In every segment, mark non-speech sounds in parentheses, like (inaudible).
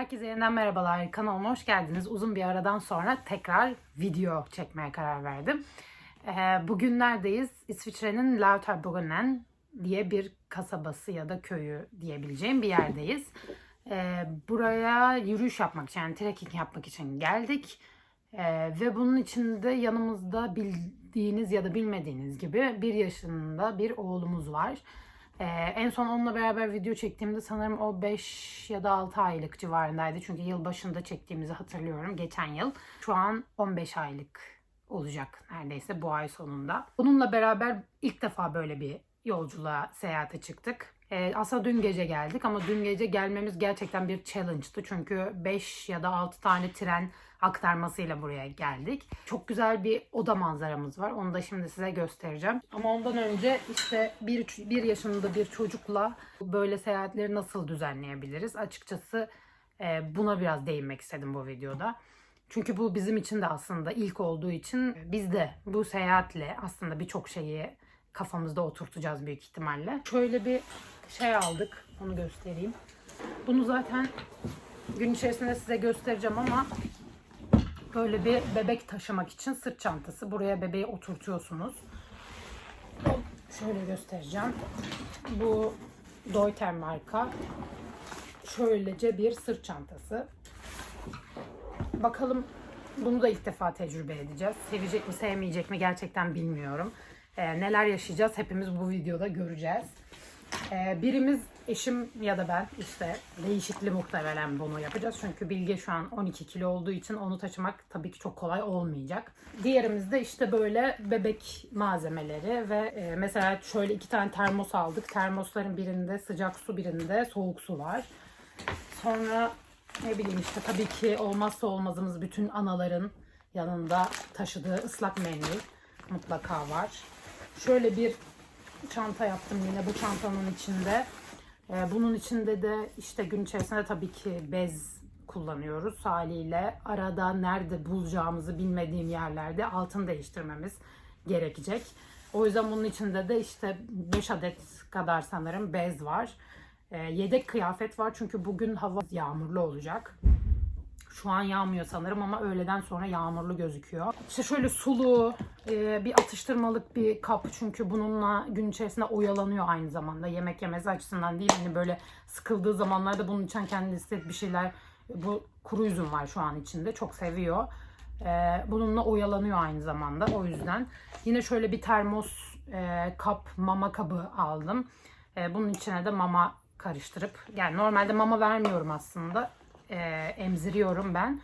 Herkese yeniden merhabalar. Kanalıma hoş geldiniz. Uzun bir aradan sonra tekrar video çekmeye karar verdim. Ee, bugün neredeyiz? İsviçre'nin Lauterbrunnen diye bir kasabası ya da köyü diyebileceğim bir yerdeyiz. Ee, buraya yürüyüş yapmak için yani trekking yapmak için geldik. Ee, ve bunun için de yanımızda bildiğiniz ya da bilmediğiniz gibi bir yaşında bir oğlumuz var. Ee, en son onunla beraber video çektiğimde sanırım o 5 ya da 6 aylık civarındaydı. Çünkü yıl başında çektiğimizi hatırlıyorum geçen yıl. Şu an 15 aylık olacak neredeyse bu ay sonunda. Bununla beraber ilk defa böyle bir yolculuğa seyahate çıktık. Ee, aslında dün gece geldik ama dün gece gelmemiz gerçekten bir challenge'tı. Çünkü 5 ya da 6 tane tren aktarmasıyla buraya geldik. Çok güzel bir oda manzaramız var. Onu da şimdi size göstereceğim. Ama ondan önce işte bir, bir yaşında bir çocukla böyle seyahatleri nasıl düzenleyebiliriz? Açıkçası e, buna biraz değinmek istedim bu videoda. Çünkü bu bizim için de aslında ilk olduğu için biz de bu seyahatle aslında birçok şeyi kafamızda oturtacağız büyük ihtimalle. Şöyle bir şey aldık. Onu göstereyim. Bunu zaten gün içerisinde size göstereceğim ama böyle bir bebek taşımak için sırt çantası. Buraya bebeği oturtuyorsunuz. Şöyle göstereceğim. Bu Deuter marka. Şöylece bir sırt çantası. Bakalım bunu da ilk defa tecrübe edeceğiz. Sevecek mi sevmeyecek mi gerçekten bilmiyorum. Ee, neler yaşayacağız hepimiz bu videoda göreceğiz. Ee, birimiz eşim ya da ben işte değişikli muhtemelen bunu yapacağız. Çünkü Bilge şu an 12 kilo olduğu için onu taşımak tabii ki çok kolay olmayacak. Diğerimiz de işte böyle bebek malzemeleri ve e, mesela şöyle iki tane termos aldık. Termosların birinde sıcak su birinde soğuk su var. Sonra ne bileyim işte tabii ki olmazsa olmazımız bütün anaların yanında taşıdığı ıslak mendil mutlaka var. Şöyle bir çanta yaptım yine bu çantanın içinde. Ee, bunun içinde de işte gün içerisinde tabii ki bez kullanıyoruz haliyle. Arada nerede bulacağımızı bilmediğim yerlerde altın değiştirmemiz gerekecek. O yüzden bunun içinde de işte 5 adet kadar sanırım bez var. Ee, yedek kıyafet var çünkü bugün hava yağmurlu olacak. Şu an yağmıyor sanırım ama öğleden sonra yağmurlu gözüküyor. İşte şöyle sulu, e, bir atıştırmalık bir kap çünkü bununla gün içerisinde oyalanıyor aynı zamanda. Yemek yemesi açısından değil hani böyle sıkıldığı zamanlarda bunun için kendisi bir şeyler bu kuru üzüm var şu an içinde çok seviyor. E, bununla oyalanıyor aynı zamanda o yüzden. Yine şöyle bir termos e, kap mama kabı aldım. E, bunun içine de mama karıştırıp yani normalde mama vermiyorum aslında e, emziriyorum ben.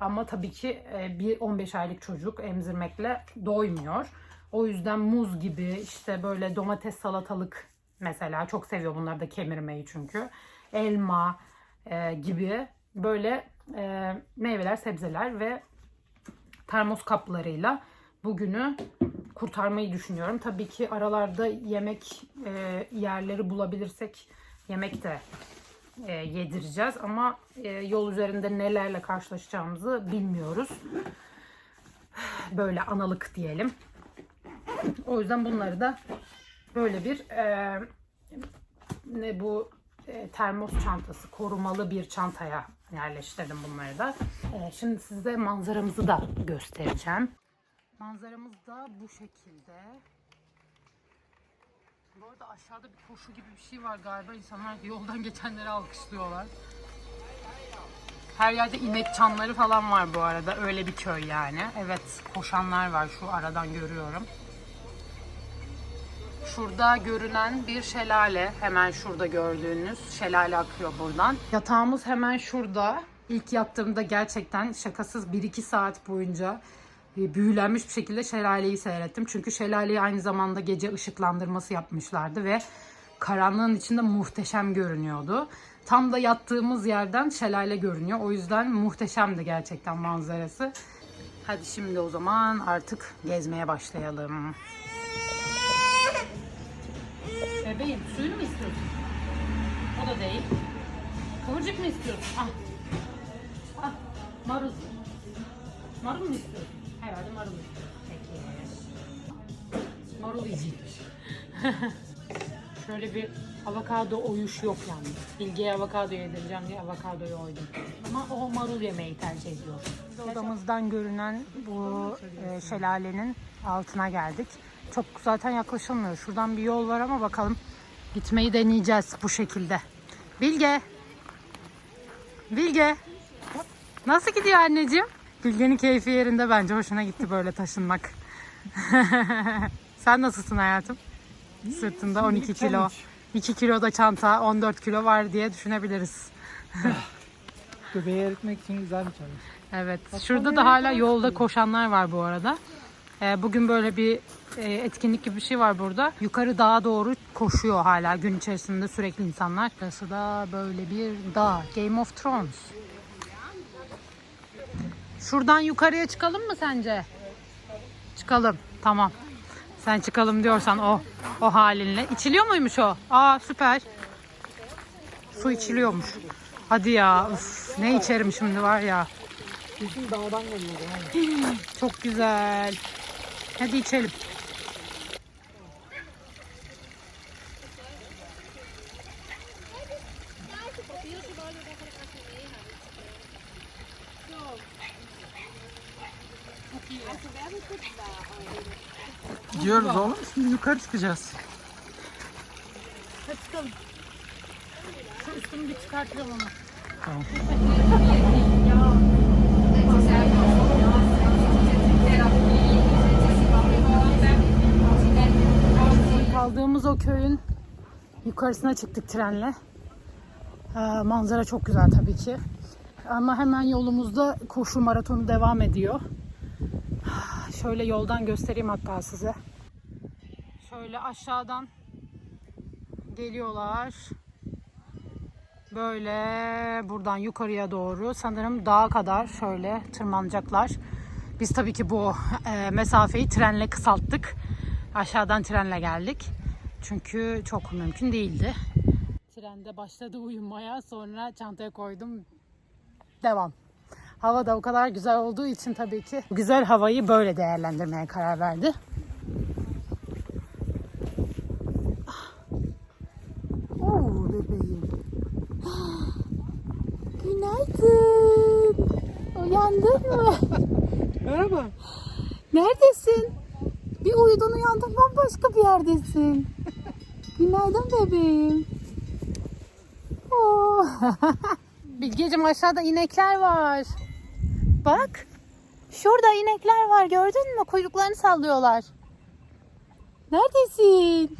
Ama tabii ki e, bir 15 aylık çocuk emzirmekle doymuyor. O yüzden muz gibi işte böyle domates salatalık mesela çok seviyor bunları da kemirmeyi çünkü. Elma e, gibi böyle e, meyveler, sebzeler ve termos kaplarıyla bugünü kurtarmayı düşünüyorum. Tabii ki aralarda yemek e, yerleri bulabilirsek yemek de e, yedireceğiz ama e, yol üzerinde nelerle karşılaşacağımızı bilmiyoruz. Böyle analık diyelim. O yüzden bunları da böyle bir e, ne bu e, termos çantası korumalı bir çantaya yerleştirdim bunları da. E, şimdi size manzaramızı da göstereceğim. Manzaramız da bu şekilde. Bu arada aşağıda bir koşu gibi bir şey var galiba. İnsanlar yoldan geçenleri alkışlıyorlar. Her yerde inek çanları falan var bu arada. Öyle bir köy yani. Evet koşanlar var şu aradan görüyorum. Şurada görünen bir şelale. Hemen şurada gördüğünüz şelale akıyor buradan. Yatağımız hemen şurada. İlk yattığımda gerçekten şakasız 1-2 saat boyunca büyülenmiş bir şekilde şelaleyi seyrettim. Çünkü şelaleyi aynı zamanda gece ışıklandırması yapmışlardı ve karanlığın içinde muhteşem görünüyordu. Tam da yattığımız yerden şelale görünüyor. O yüzden muhteşemdi gerçekten manzarası. Hadi şimdi o zaman artık gezmeye başlayalım. Bebeğim suyunu mu istiyorsun? O da değil. Kıvırcık mı istiyorsun? Ah. Ah. Marul. Marul mu istiyorsun? Herhalde marul. Peki. Marul yiyecekmiş. (laughs) Şöyle bir avokado oyuş yok yani. Bilge'ye avokado yedireceğim diye avokadoyu oydum. Ama o marul yemeği tercih ediyor. Odamızdan görünen bu e, şelalenin altına geldik. Çok zaten yaklaşılmıyor. Şuradan bir yol var ama bakalım. Gitmeyi deneyeceğiz bu şekilde. Bilge. Bilge. Nasıl gidiyor anneciğim? Bilge'nin keyfi yerinde bence. Hoşuna gitti böyle taşınmak. (laughs) Sen nasılsın hayatım? Sırtında 12 kilo. 2 kilo da çanta, 14 kilo var diye düşünebiliriz. (laughs) Göbeği eritmek için güzel bir challenge. Evet. Şurada da hala yolda koşanlar var bu arada. Ee, Bugün böyle bir e, etkinlik gibi bir şey var burada. Yukarı dağa doğru koşuyor hala gün içerisinde sürekli insanlar. Burası da böyle bir dağ. Game of Thrones. Şuradan yukarıya çıkalım mı sence? Çıkalım. Tamam. Sen çıkalım diyorsan o o halinle. İçiliyor muymuş o? Aa süper. Su içiliyormuş. Hadi ya. Üf, ne içerim şimdi var ya. Kesin dağdan geliyor. Çok güzel. Hadi içelim. Gidiyoruz oğlum. Şimdi yukarı çıkacağız. Hadi çıkalım. Şu üstünü bir çıkartalım onu. Tamam. Kaldığımız o köyün yukarısına çıktık trenle. Ee, manzara çok güzel tabii ki. Ama hemen yolumuzda koşu maratonu devam ediyor. Şöyle yoldan göstereyim hatta size. Şöyle aşağıdan geliyorlar. Böyle buradan yukarıya doğru sanırım dağa kadar şöyle tırmanacaklar. Biz tabii ki bu e, mesafeyi trenle kısalttık. Aşağıdan trenle geldik. Çünkü çok mümkün değildi. Trende başladı uyumaya sonra çantaya koydum. Devam. Hava da o kadar güzel olduğu için tabii ki güzel havayı böyle değerlendirmeye karar verdi. Oo bebeğim. Günaydın. Uyandın mı? (laughs) Merhaba. Neredesin? Bir uyudun uyandın bambaşka bir yerdesin. Günaydın bebeğim. Oo. (laughs) Bilgeciğim aşağıda inekler var. Bak. Şurada inekler var gördün mü? Kuyruklarını sallıyorlar. Neredesin?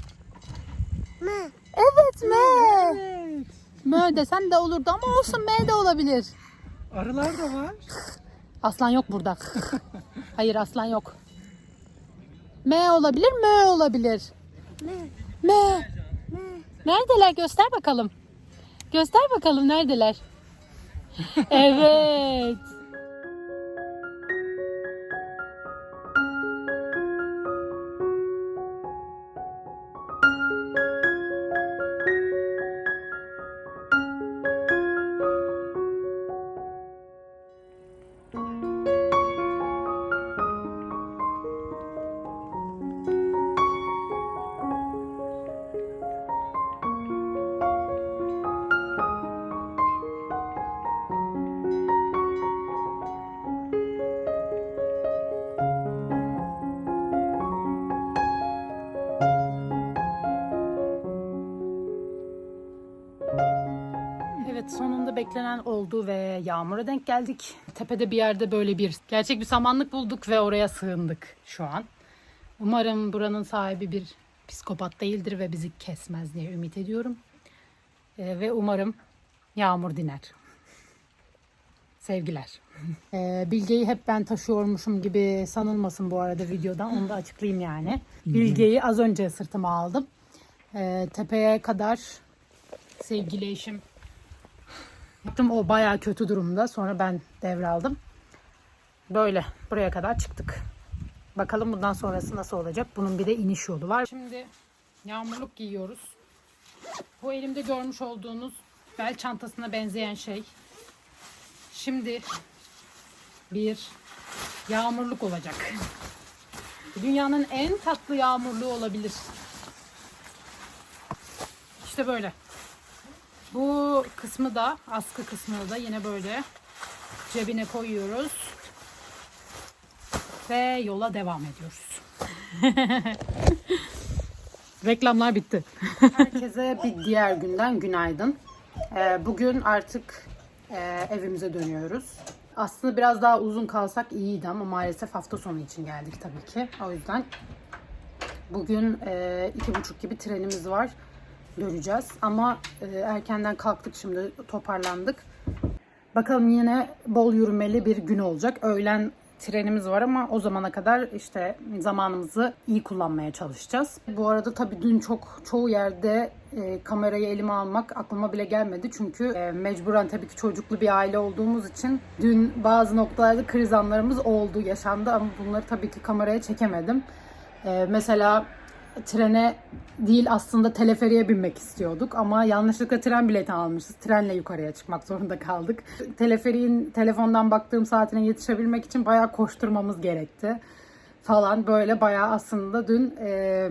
Me. Evet me. Evet. Mö desen de olurdu ama olsun me de olabilir. Arılar da var. Aslan yok burada. Hayır aslan yok. M olabilir, M olabilir. Me. M. Me. Neredeler? Göster bakalım. Göster bakalım neredeler? (laughs) Evet beklenen oldu ve yağmura denk geldik. Tepede bir yerde böyle bir gerçek bir samanlık bulduk ve oraya sığındık şu an. Umarım buranın sahibi bir psikopat değildir ve bizi kesmez diye ümit ediyorum. Ee, ve umarım yağmur diner. Sevgiler. Ee, Bilge'yi hep ben taşıyormuşum gibi sanılmasın bu arada videodan. Onu da açıklayayım yani. Bilge'yi az önce sırtıma aldım. Ee, tepeye kadar sevgili eşim Baktım o bayağı kötü durumda. Sonra ben devraldım. Böyle buraya kadar çıktık. Bakalım bundan sonrası nasıl olacak. Bunun bir de iniş yolu var. Şimdi yağmurluk giyiyoruz. Bu elimde görmüş olduğunuz bel çantasına benzeyen şey. Şimdi bir yağmurluk olacak. Dünyanın en tatlı yağmurluğu olabilir. İşte böyle. Bu kısmı da askı kısmını da yine böyle cebine koyuyoruz. Ve yola devam ediyoruz. (laughs) Reklamlar bitti. Herkese bir diğer günden günaydın. Ee, bugün artık e, evimize dönüyoruz. Aslında biraz daha uzun kalsak iyiydi ama maalesef hafta sonu için geldik tabii ki. O yüzden bugün e, iki buçuk gibi trenimiz var. Döneceğiz. Ama e, erkenden kalktık şimdi toparlandık. Bakalım yine bol yürümeli bir gün olacak. Öğlen trenimiz var ama o zamana kadar işte zamanımızı iyi kullanmaya çalışacağız. Bu arada tabii dün çok çoğu yerde e, kamerayı elime almak aklıma bile gelmedi. Çünkü e, mecburen tabii ki çocuklu bir aile olduğumuz için dün bazı noktalarda kriz anlarımız oldu, yaşandı ama bunları tabii ki kameraya çekemedim. E, mesela trene değil aslında teleferiye binmek istiyorduk ama yanlışlıkla tren bileti almışız. Trenle yukarıya çıkmak zorunda kaldık. Teleferiğin telefondan baktığım saatine yetişebilmek için bayağı koşturmamız gerekti falan böyle bayağı aslında dün e,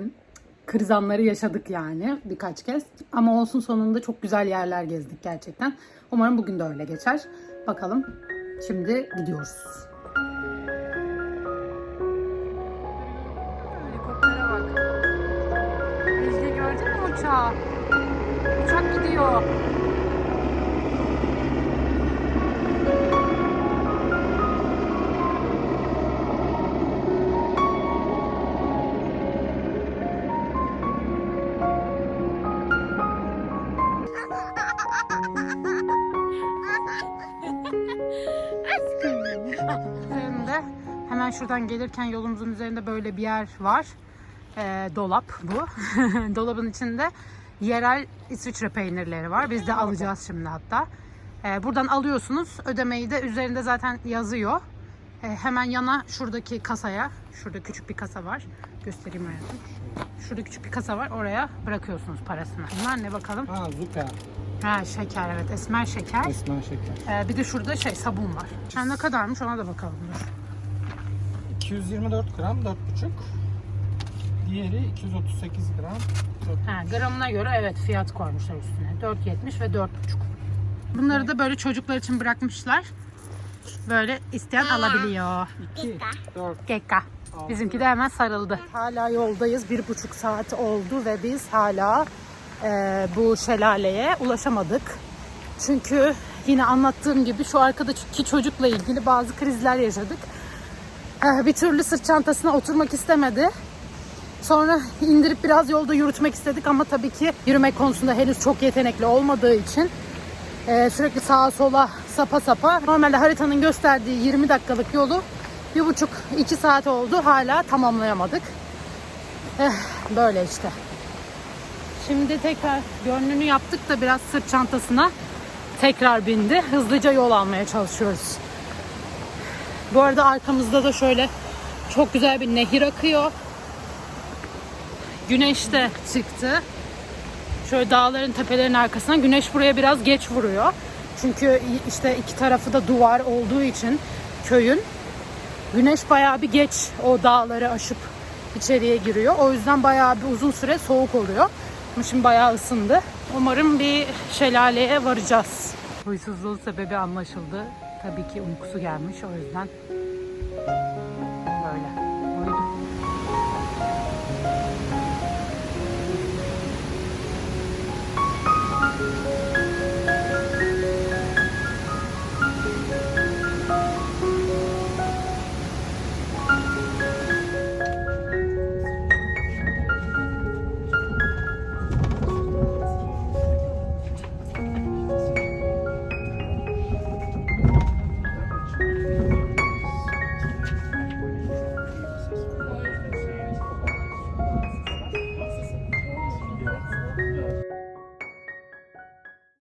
kriz yaşadık yani birkaç kez. Ama olsun sonunda çok güzel yerler gezdik gerçekten. Umarım bugün de öyle geçer. Bakalım. Şimdi gidiyoruz. Uçağı? Uçak gidiyor. üzerinde hemen şuradan gelirken yolumuzun üzerinde böyle bir yer var. Ee, dolap bu. (laughs) Dolabın içinde yerel İsviçre peynirleri var. Biz de alacağız şimdi hatta. Ee, buradan alıyorsunuz. Ödemeyi de üzerinde zaten yazıyor. Ee, hemen yana şuradaki kasaya, şurada küçük bir kasa var. Göstereyim hayatım. Şurada küçük bir kasa var. Oraya bırakıyorsunuz parasını. Bunlar ne bakalım? Ha Zuka. Ha şeker evet. Esmer şeker. Esmer şeker. Ee, bir de şurada şey sabun var. Ha, ne kadarmış ona da bakalım dur. 224 gram 4,5. Diğeri 238 gram. Ha, gramına göre evet fiyat koymuşlar üstüne. 4.70 ve 4.5. Bunları da böyle çocuklar için bırakmışlar. Böyle isteyen alabiliyor. 2, 4, Gekka. Bizimki de hemen sarıldı. Hala yoldayız. Bir buçuk saat oldu ve biz hala e, bu şelaleye ulaşamadık. Çünkü yine anlattığım gibi şu arkadaki çocukla ilgili bazı krizler yaşadık. E, bir türlü sırt çantasına oturmak istemedi. Sonra indirip biraz yolda yürütmek istedik ama tabii ki yürümek konusunda henüz çok yetenekli olmadığı için e, sürekli sağa sola sapa sapa. Normalde haritanın gösterdiği 20 dakikalık yolu bir buçuk iki saat oldu hala tamamlayamadık. Eh, böyle işte. Şimdi tekrar gönlünü yaptık da biraz sırt çantasına tekrar bindi. Hızlıca yol almaya çalışıyoruz. Bu arada arkamızda da şöyle çok güzel bir nehir akıyor. Güneş de çıktı. Şöyle dağların tepelerin arkasına güneş buraya biraz geç vuruyor. Çünkü işte iki tarafı da duvar olduğu için köyün güneş bayağı bir geç o dağları aşıp içeriye giriyor. O yüzden bayağı bir uzun süre soğuk oluyor. Ama şimdi bayağı ısındı. Umarım bir şelaleye varacağız. Huysuzluğun sebebi anlaşıldı. Tabii ki uykusu gelmiş o yüzden